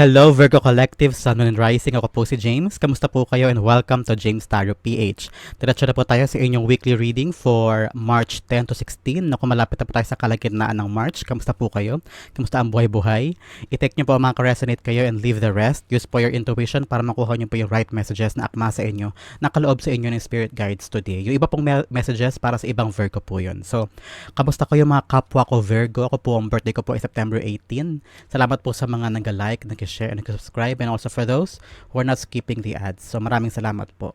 Hello Virgo Collective, Sun Moon and Rising. Ako po si James. Kamusta po kayo and welcome to James Tarot PH. Diretso na po tayo sa inyong weekly reading for March 10 to 16. Naku, malapit na po tayo sa kalagitnaan ng March. Kamusta po kayo? Kamusta ang buhay-buhay? I-take nyo po ang mga ka-resonate kayo and leave the rest. Use po your intuition para makuha nyo po yung right messages na akma sa inyo, nakaloob sa inyo ng spirit guides today. Yung iba pong me- messages para sa ibang Virgo po yun. So, kamusta kayo mga kapwa ko Virgo? Ako po, ang birthday ko po ay September 18. Salamat po sa mga nag-like, nag-share, and nag-subscribe and also for those who are not skipping the ads. So maraming salamat po.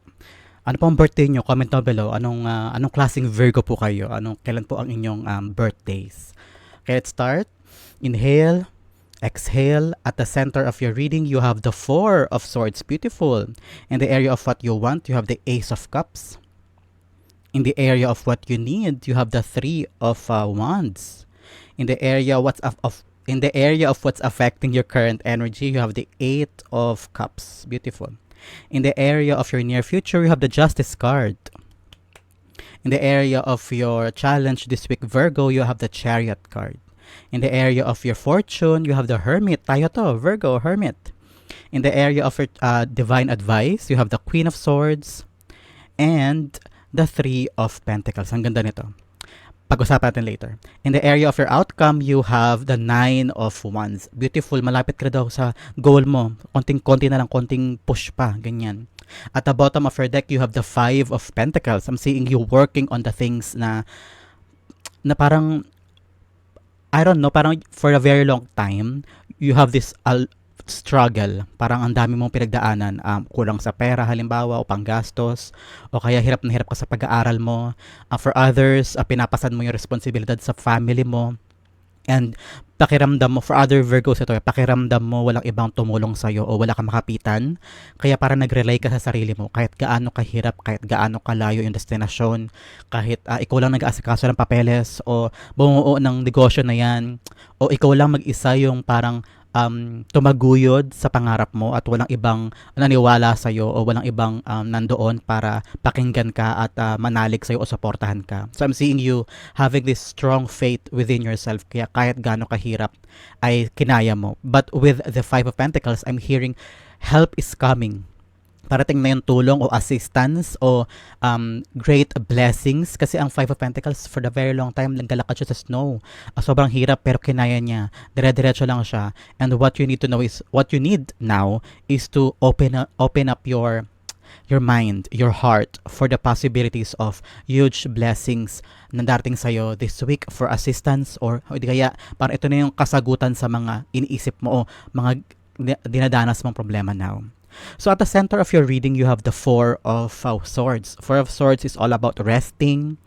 Ano po ang birthday nyo? Comment down below. Anong, ah, anong klaseng Virgo po kayo? Anong, kailan po ang inyong um, birthdays? Okay, let's start. Inhale. Exhale. At the center of your reading, you have the Four of Swords. Beautiful. In the area of what you want, you have the Ace of Cups. In the area of what you need, you have the Three of uh, Wands. In the area what's of, of in the area of what's affecting your current energy, you have the Eight of Cups. Beautiful. In the area of your near future, you have the Justice card. In the area of your challenge this week, Virgo, you have the Chariot card. In the area of your fortune, you have the Hermit. Tayo to, Virgo, Hermit. In the area of your uh, divine advice, you have the Queen of Swords and the Three of Pentacles. Ang ganda nito. Pag-usapan natin later. In the area of your outcome, you have the Nine of Wands. Beautiful. Malapit ka daw sa goal mo. Konting-konti na lang, konting push pa. Ganyan. At the bottom of your deck, you have the Five of Pentacles. I'm seeing you working on the things na na parang I don't know, parang for a very long time, you have this al- struggle. Parang ang dami mong pinagdaanan. Um, kulang sa pera, halimbawa, o panggastos, o kaya hirap na hirap ka sa pag-aaral mo. Uh, for others, uh, pinapasan mo yung responsibilidad sa family mo. And pakiramdam mo, for other Virgos ito, pakiramdam mo walang ibang tumulong sa'yo o wala kang makapitan. Kaya para nag-rely ka sa sarili mo, kahit gaano kahirap, kahit gaano kalayo yung destinasyon, kahit uh, ikaw lang nag-aasikaso ng papeles o bumuo ng negosyo na yan, o ikaw lang mag-isa yung parang um, tumaguyod sa pangarap mo at walang ibang naniwala sa iyo o walang ibang um, nandoon para pakinggan ka at uh, manalig sa iyo o suportahan ka. So I'm seeing you having this strong faith within yourself kaya kahit gaano kahirap ay kinaya mo. But with the Five of Pentacles, I'm hearing help is coming parating na yung tulong o assistance o um, great blessings kasi ang Five of Pentacles for the very long time naglalakad siya sa snow. Uh, sobrang hirap pero kinaya niya. Dire-diretso lang siya. And what you need to know is what you need now is to open open up your your mind, your heart for the possibilities of huge blessings na darating sa'yo this week for assistance or hindi kaya parang ito na yung kasagutan sa mga iniisip mo o mga dinadanas mong problema now. So at the center of your reading, you have the Four of uh, Swords. Four of Swords is all about resting,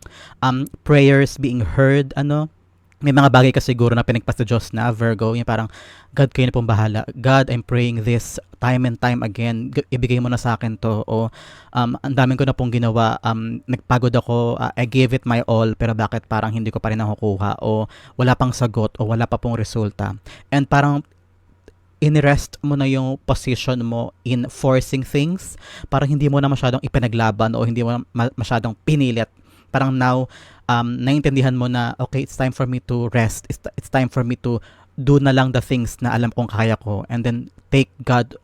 um, prayers being heard, ano, may mga bagay ka siguro na pinagpas sa Diyos na Virgo, yung parang God kayo na pong bahala. God, I'm praying this time and time again. Ibigay mo na sa akin to. O um, ang daming ko na pong ginawa. Um, nagpagod ako. Uh, I gave it my all. Pero bakit parang hindi ko pa rin nakukuha? O wala pang sagot. O wala pa pong resulta. And parang inrest mo na yung position mo in forcing things. Parang hindi mo na masyadong ipinaglaban o hindi mo na ma- masyadong pinilit. Parang now, um, naintindihan mo na, okay, it's time for me to rest. It's, it's time for me to do na lang the things na alam kong kaya ko. And then, take God,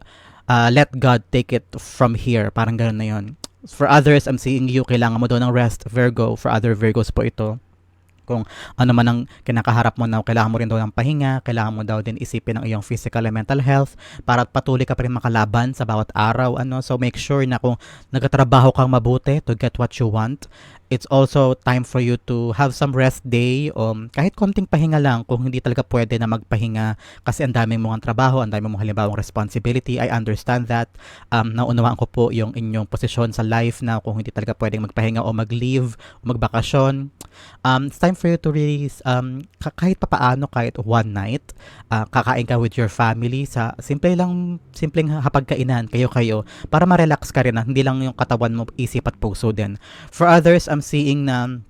uh, let God take it from here. Parang gano'n na yun. For others, I'm seeing you, kailangan mo daw ng rest, Virgo. For other Virgos po ito kung ano man ang kinakaharap mo na kailangan mo rin daw ng pahinga, kailangan mo daw din isipin ang iyong physical and mental health para patuloy ka pa rin makalaban sa bawat araw. Ano? So make sure na kung nagtatrabaho kang mabuti to get what you want, it's also time for you to have some rest day o um, kahit konting pahinga lang kung hindi talaga pwede na magpahinga kasi ang daming mong trabaho, ang daming mong halimbawang responsibility. I understand that. Um, naunawaan ko po yung inyong posisyon sa life na kung hindi talaga pwedeng magpahinga o mag-leave o magbakasyon. Um, it's time for you to really um, kahit papaano, kahit one night, uh, kakain ka with your family sa simple lang, simpleng hapagkainan, kayo-kayo, para ma-relax ka rin na hindi lang yung katawan mo, isip at puso din. For others, I'm seeing na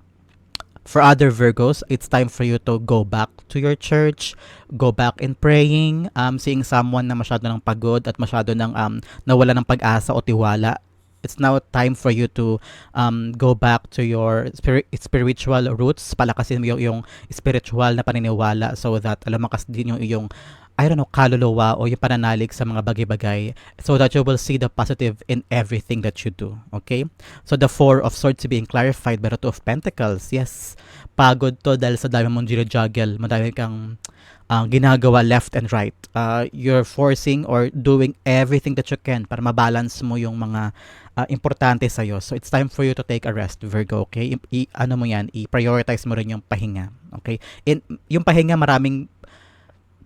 for other Virgos, it's time for you to go back to your church, go back in praying, um, seeing someone na masyado ng pagod at masyado ng um, nawala ng pag-asa o tiwala. It's now time for you to um, go back to your spirit, spiritual roots, palakasin mo yung, yung spiritual na paniniwala so that alam mo kasi din yung yung I don't know, kaluluwa o yung pananalig sa mga bagay-bagay so that you will see the positive in everything that you do. Okay? So the Four of Swords being clarified by the Two of Pentacles. Yes, pagod to dahil sa dami mong juggle, madami kang uh, ginagawa left and right. Uh, you're forcing or doing everything that you can para mabalance mo yung mga uh, importante sa'yo. So it's time for you to take a rest, Virgo, okay? I, i- ano mo yan, i-prioritize mo rin yung pahinga, okay? In, yung pahinga maraming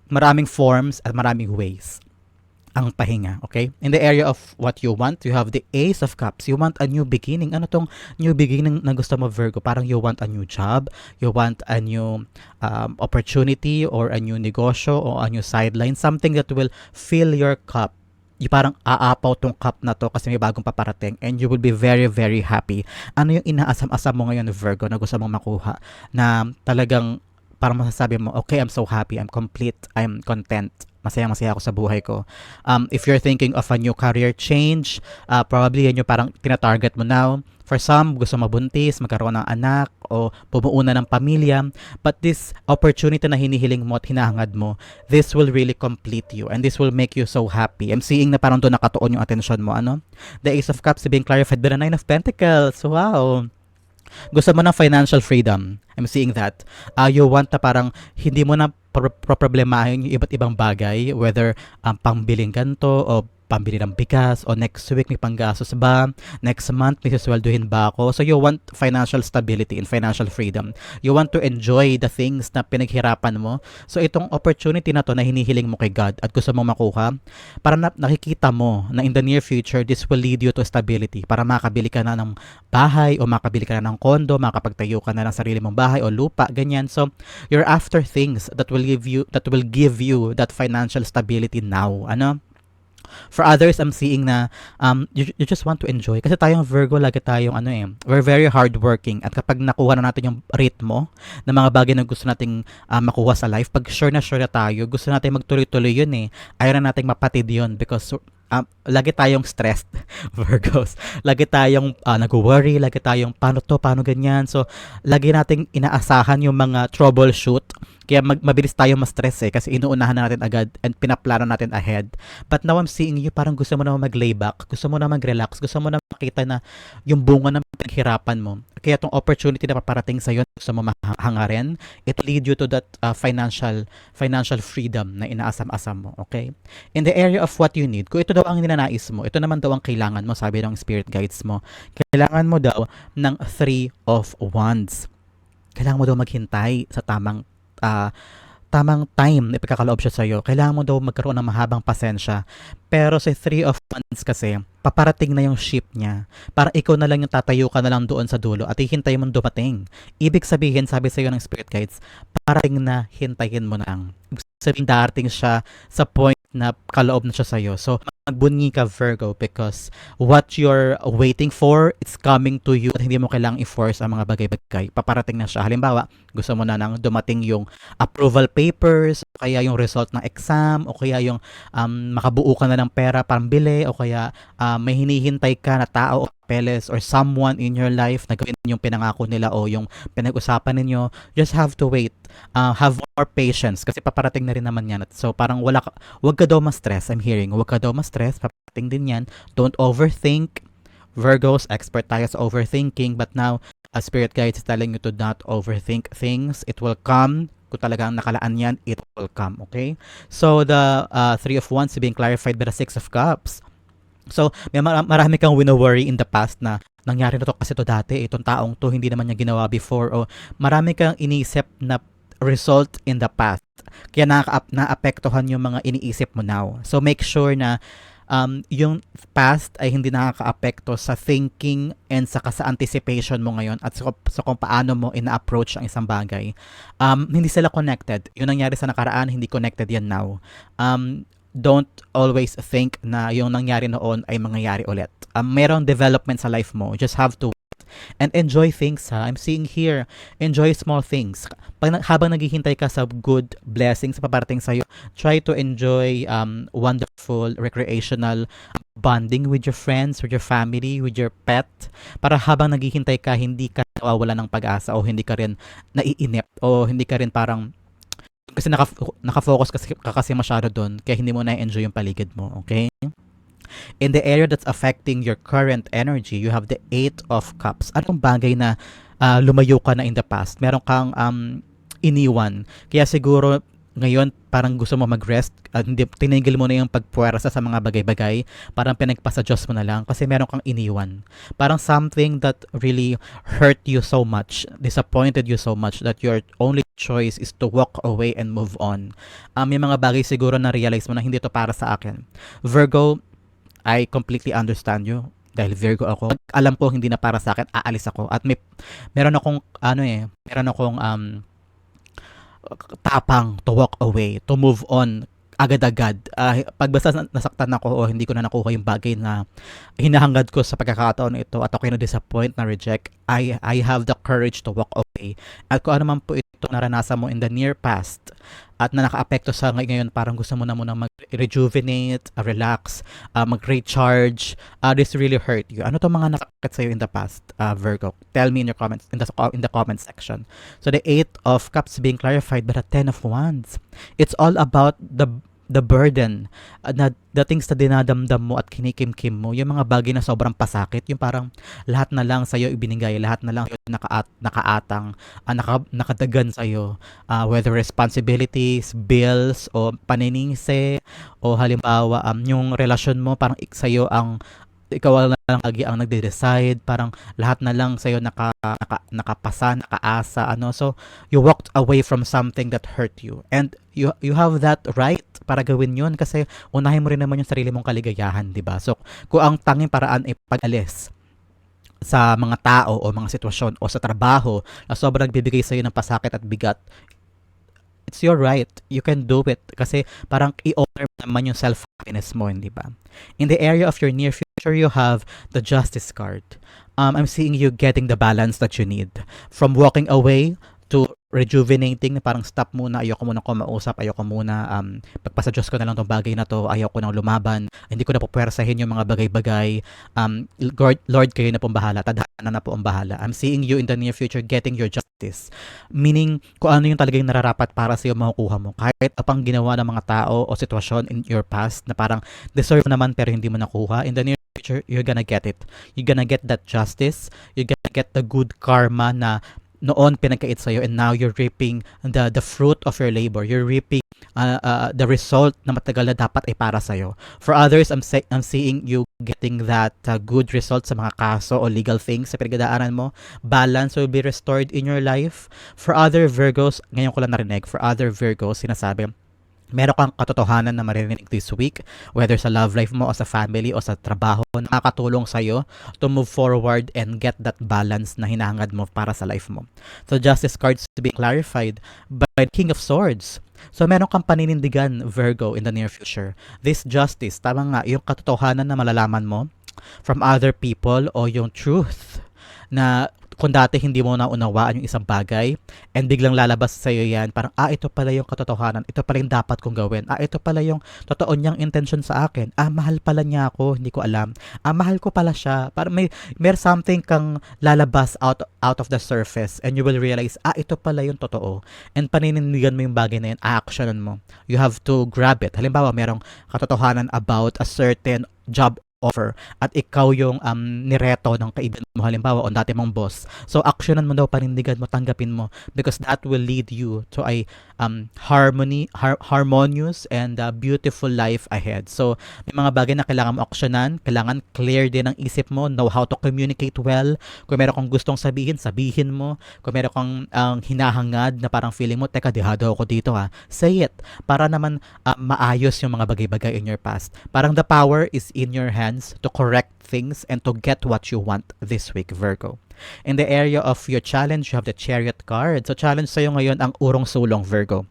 maraming forms at maraming ways ang pahinga, okay? In the area of what you want, you have the Ace of Cups. You want a new beginning. Ano tong new beginning na gusto mo, Virgo? Parang you want a new job, you want a new um, opportunity or a new negosyo or a new sideline, something that will fill your cup yung parang aapaw tong cup na to kasi may bagong paparating and you will be very very happy. Ano yung inaasam-asam mo ngayon Virgo na gusto mong makuha na talagang parang masasabi mo, okay, I'm so happy, I'm complete, I'm content, masaya-masaya ako sa buhay ko. Um, if you're thinking of a new career change, uh, probably yan yung parang tinatarget mo now. For some, gusto mabuntis, magkaroon ng anak, o bumuo ng pamilya. But this opportunity na hinihiling mo at hinahangad mo, this will really complete you and this will make you so happy. I'm seeing na parang doon nakatuon yung attention mo, ano? The Ace of Cups being clarified by the Nine of Pentacles. Wow! Gusto mo ng financial freedom. I'm seeing that. Uh, you want na parang hindi mo na pro- problemahin yung iba't ibang bagay, whether um, pangbiling ganto o pambili ng bigas o next week may panggastos ba? Next month may sisweldohin ba ako? So you want financial stability and financial freedom. You want to enjoy the things na pinaghirapan mo? So itong opportunity na to na hinihiling mo kay God at gusto mo makuha para na, nakikita mo na in the near future this will lead you to stability. Para makabili ka na ng bahay o makabili ka na ng kondo makapagtayo ka na ng sarili mong bahay o lupa ganyan. So you're after things that will give you that will give you that financial stability now. Ano For others, I'm seeing na um, you, you just want to enjoy. Kasi tayong Virgo, lagi tayong ano eh, we're very hardworking. At kapag nakuha na natin yung ritmo ng mga bagay na gusto nating uh, makuha sa life, pag sure na sure na tayo, gusto natin magtuloy-tuloy yun eh. Ayaw na nating mapatid yun because um, lagi tayong stressed, Virgos. Lagi tayong uh, nag-worry, lagi tayong paano to, paano ganyan. So, lagi nating inaasahan yung mga troubleshoot. Kaya mag, mabilis tayo ma-stress eh kasi inuunahan na natin agad and pinaplano natin ahead. But now I'm seeing you parang gusto mo na mag-lay back, gusto mo na mag-relax, gusto mo na makita na yung bunga ng pinaghirapan mo. Kaya tong opportunity na paparating sa iyo, gusto mo mahangarin, it lead you to that uh, financial financial freedom na inaasam-asam mo, okay? In the area of what you need, kung ito daw ang ninanais mo, ito naman daw ang kailangan mo, sabi ng spirit guides mo. Kailangan mo daw ng three of wands. Kailangan mo daw maghintay sa tamang uh, tamang time na ipagkakaloob siya sa'yo, kailangan mo daw magkaroon ng mahabang pasensya. Pero sa Three of Wands kasi, paparating na yung ship niya. Para ikaw na lang yung tatayo ka na lang doon sa dulo at hihintay mo dumating. Ibig sabihin, sabi sa'yo ng Spirit Guides, parating na hintayin mo na lang. Ibig sabihin, darating siya sa point na kaloob na siya sa'yo. So, magbunyi ka Virgo because what you're waiting for, it's coming to you at hindi mo kailangang i-force ang mga bagay-bagay. Paparating na siya. Halimbawa, gusto mo na nang dumating yung approval papers, o kaya yung result ng exam, o kaya yung um, makabuo ka na ng pera pambili, o kaya uh, may hinihintay ka na tao o papeles or someone in your life na gawin yung pinangako nila o yung pinag-usapan ninyo, just have to wait. Uh, have more patience kasi paparating na rin naman yan. So parang wala ka, wag ka daw ma-stress. I'm hearing, wag ka daw ma-stress, paparating din yan. Don't overthink. Virgos, expert tayo sa overthinking, but now, a spirit guide is telling you to not overthink things. It will come kung talagang nakalaan yan, it will come, okay? So, the uh, Three of Wands being clarified by the Six of Cups. So, may marami kang wino-worry in the past na nangyari na to kasi to dati, itong taong to hindi naman niya ginawa before o marami kang iniisip na result in the past. Kaya na naapektuhan yung mga iniisip mo now. So make sure na um, yung past ay hindi nakaka-apekto sa thinking and sa sa anticipation mo ngayon at sa, sa kung paano mo ina-approach ang isang bagay. Um, hindi sila connected. Yung nangyari sa nakaraan, hindi connected yan now. Um, don't always think na yung nangyari noon ay mangyayari ulit. Um, merong development sa life mo. Just have to and enjoy things ha. I'm seeing here, enjoy small things. Pag, habang naghihintay ka sa good blessings sa paparating sa'yo, try to enjoy um, wonderful recreational bonding with your friends, with your family, with your pet, para habang naghihintay ka, hindi ka nawawala ng pag-asa o hindi ka rin naiinip o hindi ka rin parang kasi naka, naka-focus kasi, ka kasi masyado doon kaya hindi mo na-enjoy yung paligid mo, okay? In the area that's affecting your current energy, you have the Eight of Cups. Anong bagay na ah, lumayo ka na in the past? Meron kang um, iniwan. Kaya siguro ngayon parang gusto mo mag-rest hindi tinigil mo na yung pagpuwersa sa mga bagay-bagay parang pinagpasa Diyos mo na lang kasi meron kang iniwan. Parang something that really hurt you so much disappointed you so much that your only choice is to walk away and move on. Um, may mga bagay siguro na realize mo na hindi to para sa akin. Virgo I completely understand you. Dahil Virgo ako. Alam ko hindi na para sa akin aalis ako. At may meron akong ano eh meron akong um tapang to walk away, to move on agad-agad. Ah, pag basta na- nasaktan ako o hindi ko na nakuha yung bagay na hinahangad ko sa pagkakataon ito at ako na disappoint na reject, I, I have the courage to walk away. At kung ano man po ito naranasan mo in the near past at na nakaapekto sa ngay- ngayon, parang gusto mo na muna mag-rejuvenate, uh, relax, uh, mag-recharge, uh, this really hurt you. Ano to mga nakakit sa'yo in the past, uh, Virgo? Tell me in your comments, in the, in the comment section. So the Eight of Cups being clarified by the Ten of Wands. It's all about the the burden uh, na the things na dinadamdam mo at kinikimkim mo, yung mga bagay na sobrang pasakit, yung parang lahat na lang sa'yo ibinigay, lahat na lang sa'yo nakaat, nakaatang, uh, naka, nakadagan sa'yo, uh, whether responsibilities, bills, o paniningse, o halimbawa, um, yung relasyon mo, parang sa'yo ang ikaw na lang lagi ang nagde-decide, parang lahat na lang sa'yo naka, naka, nakapasa, nakaasa, ano. So, you walked away from something that hurt you. And you you have that right para gawin yun kasi unahin mo rin naman yung sarili mong kaligayahan, di ba? So, kung ang tanging paraan ay pag-alis sa mga tao o mga sitwasyon o sa trabaho na sobrang nagbibigay sa'yo ng pasakit at bigat, it's your right. You can do it. Kasi parang i-honor naman yung self-happiness mo, hindi ba? In the area of your near future, you have the justice card. Um, I'm seeing you getting the balance that you need. From walking away to rejuvenating na parang stop muna, ayoko muna kumausap, ayoko muna um, pagpasa Diyos ko na lang tong bagay na to, ayoko nang lumaban, hindi ko na pupwersahin yung mga bagay-bagay, um, Lord, Lord kayo na pong bahala, tadhana na po ang bahala. I'm seeing you in the near future getting your justice. Meaning, kung ano yung talagang nararapat para sa'yo makukuha mo. Kahit apang ginawa ng mga tao o sitwasyon in your past na parang deserve naman pero hindi mo nakuha, in the near future, you're gonna get it. You're gonna get that justice, you're gonna get the good karma na noon pinagkait sa'yo and now you're reaping the the fruit of your labor. You're reaping uh, uh, the result na matagal na dapat ay para sa'yo. For others, I'm, say, I'm seeing you getting that uh, good result sa mga kaso o legal things sa pinagdaanan mo. Balance will be restored in your life. For other Virgos, ngayon ko lang narinig, for other Virgos, sinasabi, meron kang katotohanan na maririnig this week, whether sa love life mo o sa family o sa trabaho, nakakatulong sa'yo to move forward and get that balance na hinahangad mo para sa life mo. So justice cards to be clarified by King of Swords. So meron kang paninindigan, Virgo, in the near future. This justice, tama nga, yung katotohanan na malalaman mo from other people o yung truth na kung dati hindi mo naunawaan yung isang bagay and biglang lalabas sa iyo yan, parang ah ito pala yung katotohanan, ito pala yung dapat kong gawin. Ah ito pala yung totoo niyang intention sa akin. Ah mahal pala niya ako, hindi ko alam. Ah mahal ko pala siya. Parang may may something kang lalabas out out of the surface and you will realize ah ito pala yung totoo. And paninindigan mo yung bagay na yun, actionan mo. You have to grab it. Halimbawa, merong katotohanan about a certain job offer at ikaw yung um, nireto ng kaibigan mo halimbawa o dati mong boss. So actionan mo daw panindigan mo, tanggapin mo because that will lead you to a um, harmony, har- harmonious and uh, beautiful life ahead. So may mga bagay na kailangan mo actionan, kailangan clear din ang isip mo, know how to communicate well. Kung meron kang gustong sabihin, sabihin mo. Kung meron kang ang hinahangad na parang feeling mo, teka, dihado ako dito ha. Say it para naman uh, maayos yung mga bagay-bagay in your past. Parang the power is in your hands to correct things and to get what you want this week, Virgo. In the area of your challenge, you have the chariot card. So challenge sa'yo ngayon ang urong sulong, Virgo.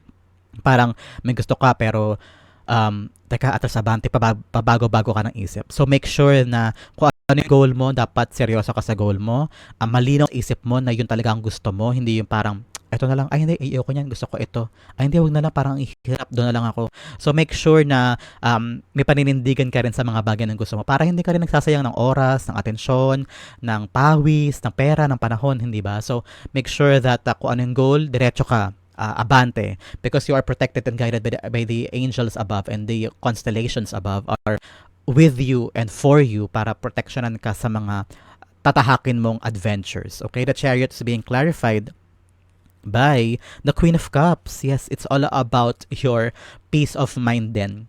Parang may gusto ka pero um, teka, atrasabante, pabag- pabago-bago ka ng isip. So make sure na kung ano yung goal mo, dapat seryoso ka sa goal mo. Um, malinaw ang isip mo na yun talaga ang gusto mo, hindi yung parang eto na lang, ay hindi, ayoko niyan, gusto ko ito. Ay hindi, wag na lang, parang ihirap, doon na lang ako. So make sure na um, may paninindigan ka rin sa mga bagay na gusto mo para hindi ka rin nagsasayang ng oras, ng atensyon, ng pawis, ng pera, ng panahon, hindi ba? So make sure that uh, kung ano yung goal, diretso ka uh, abante. Because you are protected and guided by the, by the angels above and the constellations above are with you and for you para protectionan ka sa mga tatahakin mong adventures. Okay, the chariot is being clarified by the Queen of Cups. Yes, it's all about your peace of mind then.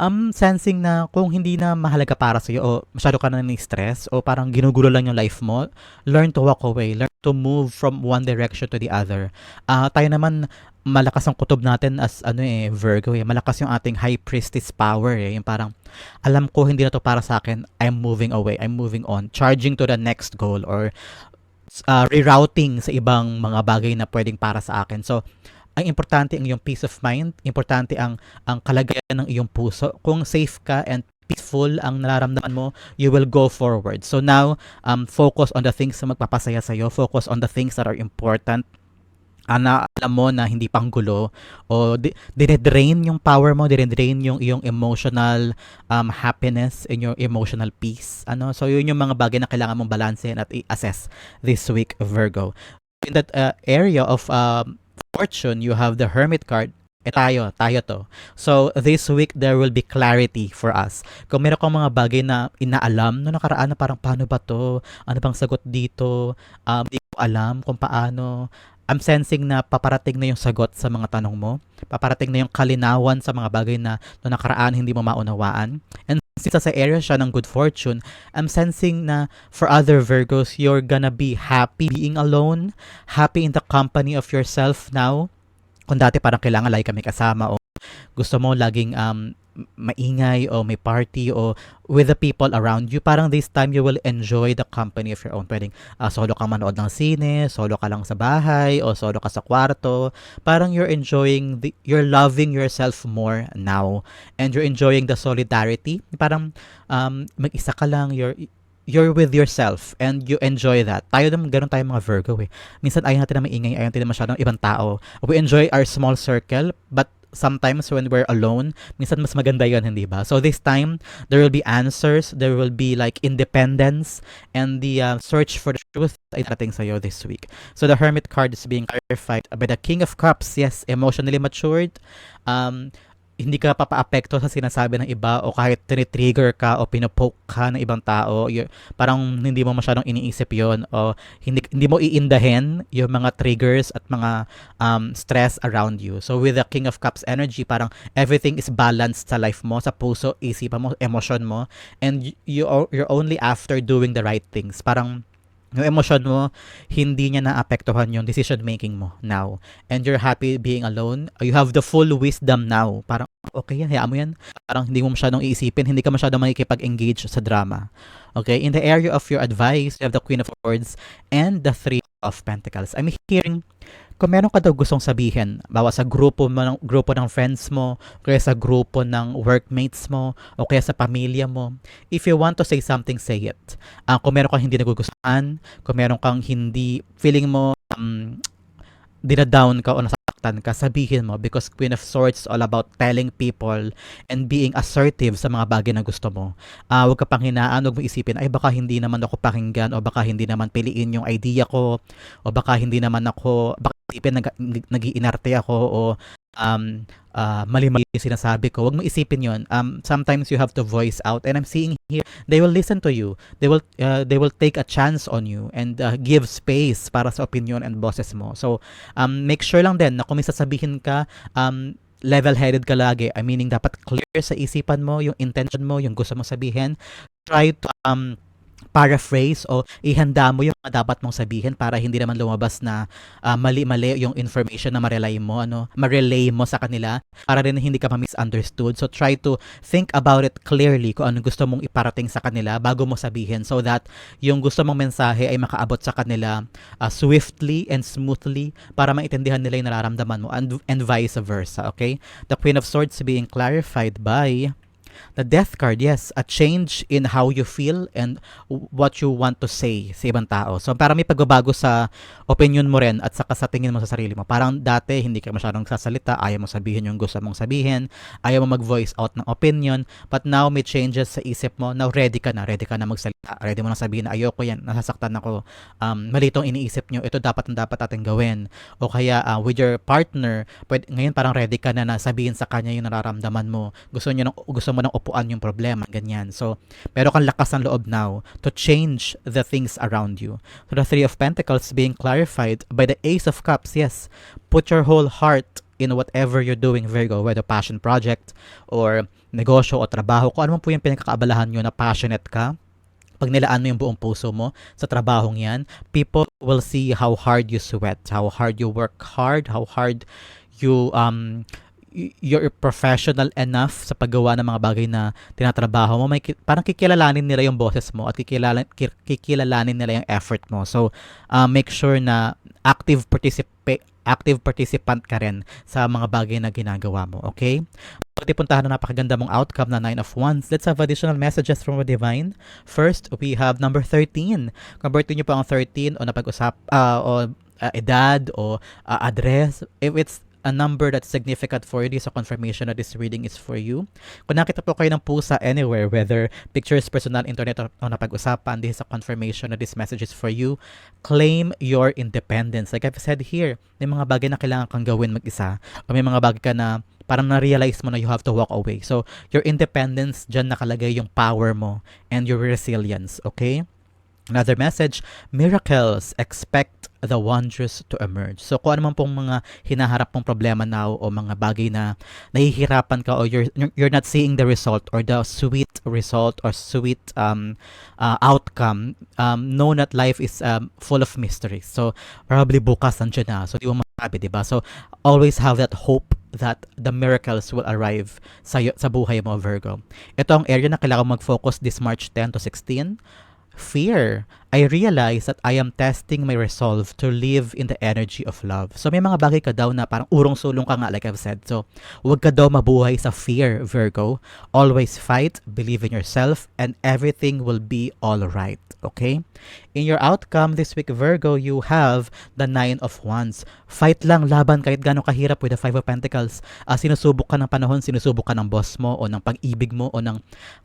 Um, sensing na kung hindi na mahalaga para sa'yo o masyado ka na ni-stress o parang ginugulo lang yung life mo, learn to walk away. Learn to move from one direction to the other. Ah, tayo naman malakas ang kutob natin as ano eh Virgo eh. Malakas yung ating high priestess power eh. Yung parang alam ko hindi na to para sa akin. I'm moving away. I'm moving on. Charging to the next goal or uh, rerouting sa ibang mga bagay na pwedeng para sa akin. So, ang importante ang iyong peace of mind, importante ang ang kalagayan ng iyong puso. Kung safe ka and peaceful ang nararamdaman mo, you will go forward. So now, um, focus on the things na magpapasaya sa'yo. Focus on the things that are important. Ana, alam mo na hindi pang gulo o di- dire-drain yung power mo, dire-drain yung iyong emotional um, happiness and your emotional peace. Ano? So yun yung mga bagay na kailangan mong balansehin at i-assess this week, Virgo. In that uh, area of um, fortune, you have the Hermit card. Eh tayo, tayo to. So, this week, there will be clarity for us. Kung meron kang mga bagay na inaalam no nakaraan na parang paano ba to? Ano bang sagot dito? Um, di ko alam kung paano. I'm sensing na paparating na yung sagot sa mga tanong mo. Paparating na yung kalinawan sa mga bagay na no nakaraan hindi mo maunawaan. And since sa area siya ng good fortune, I'm sensing na for other Virgos, you're gonna be happy being alone, happy in the company of yourself now. Kung dati parang kailangan lagi kami kasama o gusto mo laging um, maingay o may party o with the people around you, parang this time you will enjoy the company of your own. Pwedeng uh, solo kang manood ng sine, solo ka lang sa bahay, o solo ka sa kwarto. Parang you're enjoying, the, you're loving yourself more now. And you're enjoying the solidarity. Parang um, mag-isa ka lang, you're, you're with yourself and you enjoy that. Tayo naman, ganun tayo mga Virgo eh. Minsan ayaw natin na maingay, ayaw natin na masyadong ibang tao. We enjoy our small circle, but sometimes when we're alone, minsan mas maganda yun, hindi ba? So this time, there will be answers, there will be like independence, and the uh, search for the truth ay dating sa'yo this week. So the Hermit card is being clarified by the King of Cups. Yes, emotionally matured. Um, hindi ka papaapekto sa sinasabi ng iba o kahit tinitrigger ka o pinopoke ka ng ibang tao, parang hindi mo masyadong iniisip yon o hindi, hindi mo iindahin yung mga triggers at mga um, stress around you. So with the King of Cups energy, parang everything is balanced sa life mo, sa puso, isipan mo, emotion mo, and you, you're only after doing the right things. Parang yung emosyon mo, hindi niya naapektuhan yung decision making mo now. And you're happy being alone. You have the full wisdom now. Parang, okay yan, hayaan mo yan. Parang hindi mo masyadong iisipin, hindi ka masyadong makikipag-engage sa drama. Okay, in the area of your advice, you have the Queen of Swords and the Three of Pentacles. I'm hearing kung meron ka daw gustong sabihin, bawa sa grupo mo grupo ng friends mo, kaya sa grupo ng workmates mo, o kaya sa pamilya mo, if you want to say something, say it. Uh, kung meron kang hindi nagugustuhan, kung meron kang hindi feeling mo um, dinadown ka o nasaktan ka, sabihin mo because Queen of Swords is all about telling people and being assertive sa mga bagay na gusto mo. Uh, huwag ka pang hinaan, huwag mo isipin, ay baka hindi naman ako pakinggan o baka hindi naman piliin yung idea ko o baka hindi naman ako, baka isipin nag, nag-iinarte ako o um, uh, mali-mali yung sinasabi ko. Huwag mo isipin yon. Um, sometimes you have to voice out and I'm seeing here, they will listen to you. They will, uh, they will take a chance on you and uh, give space para sa opinion and bosses mo. So, um, make sure lang din na kung may sasabihin ka, um, level-headed ka lagi. I meaning, dapat clear sa isipan mo, yung intention mo, yung gusto mo sabihin. Try to, um, paraphrase o ihanda mo yung mga dapat mong sabihin para hindi naman lumabas na uh, mali-mali yung information na marelay mo, ano, marelay mo sa kanila para rin hindi ka ma-misunderstood. So try to think about it clearly kung ano gusto mong iparating sa kanila bago mo sabihin so that yung gusto mong mensahe ay makaabot sa kanila uh, swiftly and smoothly para maintindihan nila yung nararamdaman mo and, and vice versa, okay? The Queen of Swords being clarified by The death card, yes, a change in how you feel and what you want to say sa ibang tao. So parang may pagbabago sa opinion mo rin at saka sa tingin mo sa sarili mo. Parang dati hindi ka masyadong sasalita, ayaw mo sabihin yung gusto mong sabihin, ayaw mo mag-voice out ng opinion, but now may changes sa isip mo. Now ready ka na, ready ka na magsalita. Ready mo na sabihin na ayoko yan, nasasaktan ako. Um, mali itong iniisip nyo, ito dapat ang dapat ating gawin. O kaya uh, with your partner, pwede, ngayon parang ready ka na na sabihin sa kanya yung nararamdaman mo. Gusto niyo ng gusto mo ng upuan yung problema, ganyan. So, meron kang lakas ng loob now to change the things around you. So, the Three of Pentacles being clarified by the Ace of Cups, yes. Put your whole heart in whatever you're doing, Virgo, whether passion project or negosyo o trabaho, kung ano man po yung pinagkakaabalahan nyo na passionate ka, pag nilaan mo yung buong puso mo sa trabahong yan, people will see how hard you sweat, how hard you work hard, how hard you um you're professional enough sa paggawa ng mga bagay na tinatrabaho mo, may parang kikilalanin nila yung boses mo at kikilalanin, kikilalanin nila yung effort mo. So, uh, make sure na active participa- active participant ka rin sa mga bagay na ginagawa mo, okay? Pagti puntahan na napakaganda mong outcome na 9 of Wands, let's have additional messages from the Divine. First, we have number 13. Convert nyo po ang 13 o napag-usap, uh, o uh, edad o uh, address. If it's a number that's significant for you, this is a confirmation that this reading is for you. Kung nakita po kayo ng pusa anywhere, whether pictures, personal, internet, o, napag-usapan, this is a confirmation that this message is for you. Claim your independence. Like I've said here, may mga bagay na kailangan kang gawin mag-isa, o may mga bagay ka na parang na-realize mo na you have to walk away. So, your independence, dyan nakalagay yung power mo and your resilience, okay? Another message, miracles, expect the wondrous to emerge. So kung ano man pong mga hinaharap mong problema now o mga bagay na nahihirapan ka o you're, you're not seeing the result or the sweet result or sweet um, uh, outcome, um, know that life is um, full of mysteries. So probably bukas nandiyan na. So di mo masabi, di ba? So always have that hope that the miracles will arrive sa, sa buhay mo, Virgo. Ito ang area na kailangan mag-focus this March 10 to 16 fear. I realize that I am testing my resolve to live in the energy of love. So may mga bagay ka daw na parang urong-sulong ka nga like I've said. So huwag ka daw mabuhay sa fear, Virgo. Always fight, believe in yourself, and everything will be all right. Okay? In your outcome this week, Virgo, you have the Nine of Wands. Fight lang, laban kahit gano'ng kahirap with the Five of Pentacles. Uh, sinusubok ka ng panahon, sinusubok ka ng boss mo o ng pag-ibig mo o ng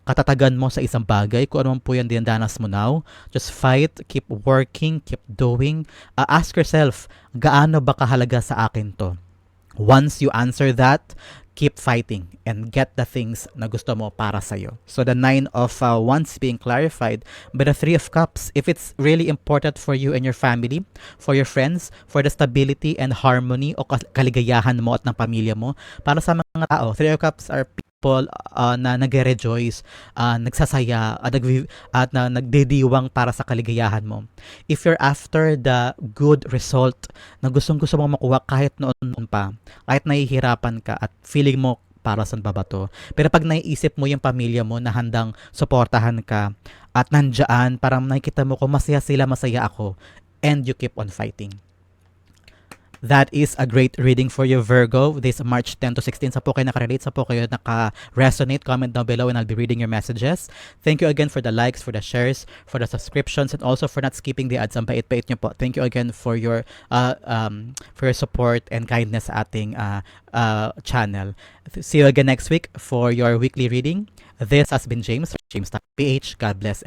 katatagan mo sa isang bagay. Kung ano man po yan dinadanas mo now, just fight, keep working, keep doing. Uh, ask yourself, gaano ba kahalaga sa akin to? Once you answer that, keep fighting and get the things na gusto mo para sa'yo. So the nine of uh, wands being clarified, but the three of cups, if it's really important for you and your family, for your friends, for the stability and harmony o kaligayahan mo at ng pamilya mo, para sa mga tao, three of cups are people uh, na nagre-rejoice, uh, nagsasaya, at, nag- at na nagdidiwang para sa kaligayahan mo. If you're after the good result na gustong gusto mong makuha kahit noon pa, kahit nahihirapan ka at feeling mo para saan ba ba to? Pero pag naiisip mo yung pamilya mo na handang suportahan ka at nandyan, parang nakikita mo ko masaya sila, masaya ako, and you keep on fighting. That is a great reading for you, Virgo. This March 10 to 16. Sa po kayo nakarelate, sa po kayo naka-resonate, comment down below and I'll be reading your messages. Thank you again for the likes, for the shares, for the subscriptions, and also for not skipping the ads. Ang bait-bait nyo po. Thank you again for your uh, um, for your support and kindness sa ating uh, uh, channel. See you again next week for your weekly reading. This has been James, James PH. God bless everyone.